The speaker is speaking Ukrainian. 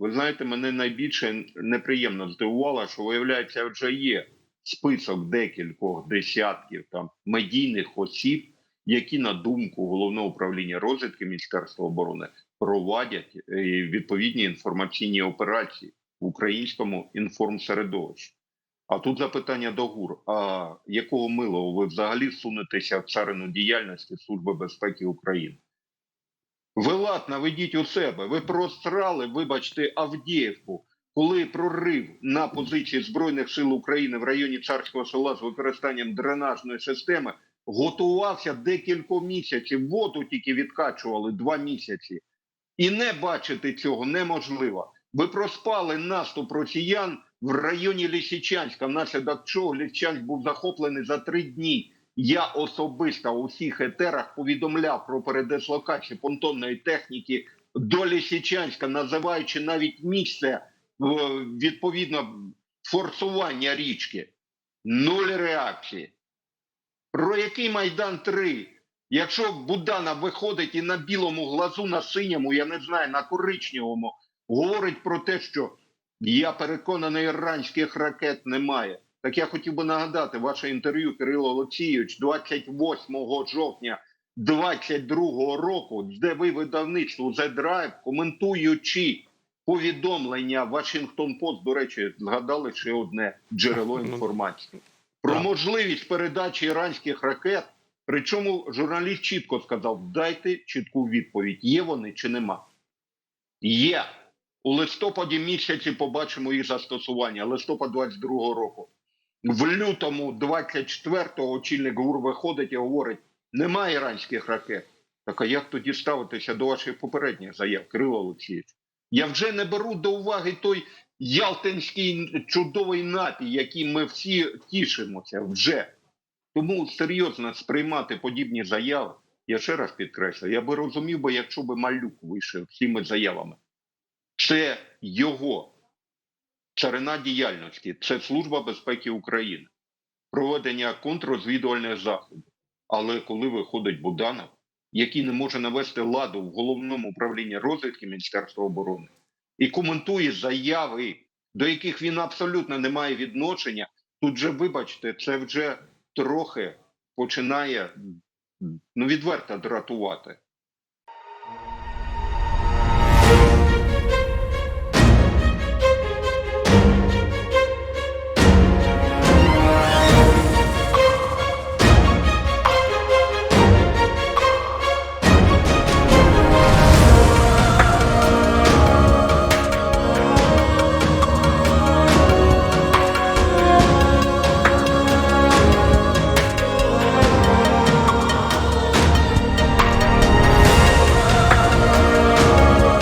Ви знаєте, мене найбільше неприємно здивувало, що виявляється, вже є список декількох десятків там медійних осіб, які на думку головного управління розвідки Міністерства оборони проводять е, відповідні інформаційні операції в українському інформсередовищі. А тут запитання до ГУР: а якого милого ви взагалі сунетеся в царину діяльності Служби безпеки України? Ви лад наведіть у себе. Ви просрали, вибачте, Авдіївку, коли прорив на позиції Збройних сил України в районі Царського села з використанням дренажної системи готувався декілька місяців. Воду тільки відкачували два місяці. І не бачити цього неможливо. Ви проспали наступ росіян в районі Лисичанська, внаслідок чого Лисичанськ був захоплений за три дні. Я особисто у всіх етерах повідомляв про передислокацію понтонної техніки до Лисичанська, називаючи навіть місце відповідно форсування річки. Нуль реакції. Про який Майдан 3? Якщо Будана виходить і на білому глазу, на синьому, я не знаю, на коричневому, говорить про те, що я переконаний, іранських ракет немає. Так я хотів би нагадати ваше інтерв'ю, Кирило Олексійович, 28 жовтня 22 року, де ви видавництво The Drive, коментуючи повідомлення Вашингтон Пост, до речі, згадали ще одне джерело інформації про можливість передачі іранських ракет. Причому журналіст чітко сказав: дайте чітку відповідь: є вони чи нема. Є. У листопаді місяці побачимо їх застосування. Листопад 22-го року. В лютому 24-го очільник ГУР виходить і говорить: немає іранських ракет. Так а як тоді ставитися до ваших попередніх заяв, Кирило Олексійович? Я вже не беру до уваги той ялтинський чудовий напій, яким ми всі тішимося вже. Тому серйозно сприймати подібні заяви, я ще раз підкреслю, я би розумів би, якщо би малюк вийшов цими заявами. Це його царина діяльності, це Служба безпеки України, проведення контррозвідувальних заходів. Але коли виходить Буданов, який не може навести ладу в головному управлінні розвідки Міністерства оборони, і коментує заяви, до яких він абсолютно не має відношення, тут же, вибачте, це вже трохи починає ну, відверто дратувати.